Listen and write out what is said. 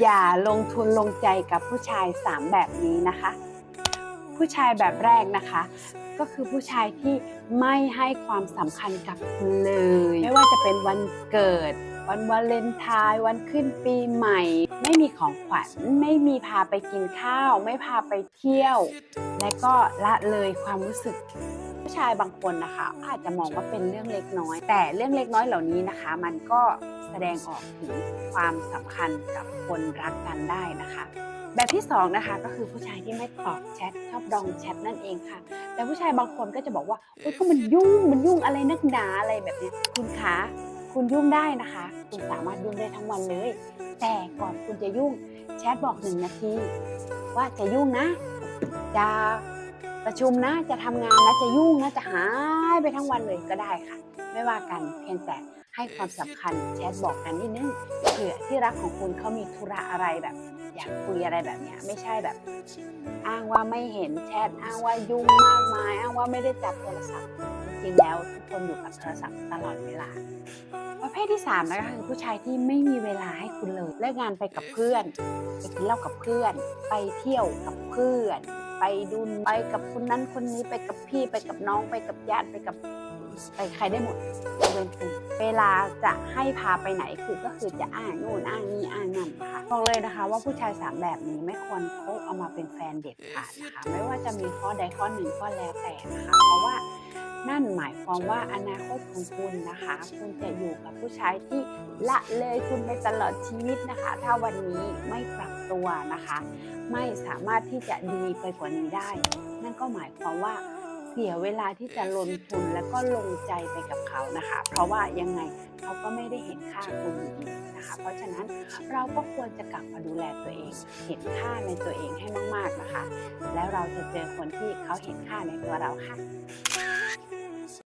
อย่าลงทุนลงใจกับผู้ชาย 3 แบบนี้นะคะ ผู้ชายแบบแรกนะคะ ก็คือผู้ชายที่ไม่ให้ความสำคัญกับคุณเลย ไม่ว่าจะเป็นวันเกิด วันวาเลนไทน์วันขึ้นปีใหม่ ไม่มีของขวัญไม่มีพาไปกินข้าว ไม่พาไปเที่ยว และก็ละเลยความรู้สึก ผู้ชายบางคนนะคะ อาจจะมองว่าเป็นเรื่องเล็กน้อย แต่เรื่องเล็กน้อยเหล่านี้นะคะ มันก็แสดงออกถึงความสำคัญกับคนรักกันได้นะคะ แบบที่สองนะคะก็คือผู้ชายที่ไม่ตอบแชทชอบดองแชทนั่นเองค่ะ แต่ผู้ชายบางคนก็จะบอกว่าโอ๊ยก็มันยุ่งมันยุ่งอะไรนักหนาอะไรแบบนี้คุณคะคุณยุ่งได้นะคะ คุณสามารถยุ่งได้ทั้งวันเลย แต่ก่อนคุณจะยุ่งแชทบอกหนึ่งนาทีว่าจะยุ่งนะจะ ประชุมนะจะทำงานนะจะยุ่งนะจะหายไปทั้งวันเลยก็ได้ค่ะ ไม่ว่ากันเพียงแต่ให้ความสำคัญแชทบอกกันนิดนึงเผื่อที่รักของคุณเขามีธุระอะไรแบบ อยากคุยอะไรแบบเนี้ยไม่ใช่แบบ อ้างว่าไม่เห็นแชทอ้างว่ายุ่งมากมาย อ้างว่าไม่ได้จับโทรศัพท์ จริงแล้วทุกคนอยู่กับโทรศัพท์ตลอดเวลาประเภทที่3นะคะคือผู้ชายที่ไม่มีเวลาให้คุณเลยเลิกงานไปกับเพื่อนไปกินเหล้ากับเพื่อน ไปเที่ยวกับเพื่อน ไปดูไปกับคนนั้นคนนี้ไปกับพี่ไปกับน้องไปกับญาติไปกับไปใครได้หมดยกเว้นคุณเวลาจะให้พาไปไหนคือก็คือจะอ้างนู่นอ้างนี่อ้างนั่นค่ะบอกเลยนะคะ ว่าผู้ชายสามแบบนี้ไม่ควรพกเอามาเป็นแฟนเด็ดขาดนะคะไม่ว่าจะมีข้อใดข้อหนึ่งก็แล้วแต่นะคะ นั่นหมายความว่าอนาคตของคุณนะคะ คุณจะอยู่กับผู้ชายที่ละเลยคุณไปตลอดชีวิตนะคะ ถ้าวันนี้ไม่ปรับตัวนะคะ ไม่สามารถที่จะดีไปกว่านี้ได้ นั่นก็หมายความว่าเสียเวลาที่จะลงทุนแล้วก็ลงใจไปกับเขานะคะ เพราะว่ายังไงเขาก็ไม่ได้เห็นค่าคุณอยู่ดีนะคะ เพราะฉะนั้นเราก็ควรจะกลับมาดูแลตัวเอง เห็นค่าในตัวเองให้มาก ๆนะคะ แล้วเราจะเจอคนที่เขาเห็นค่าในตัวเราค่ะ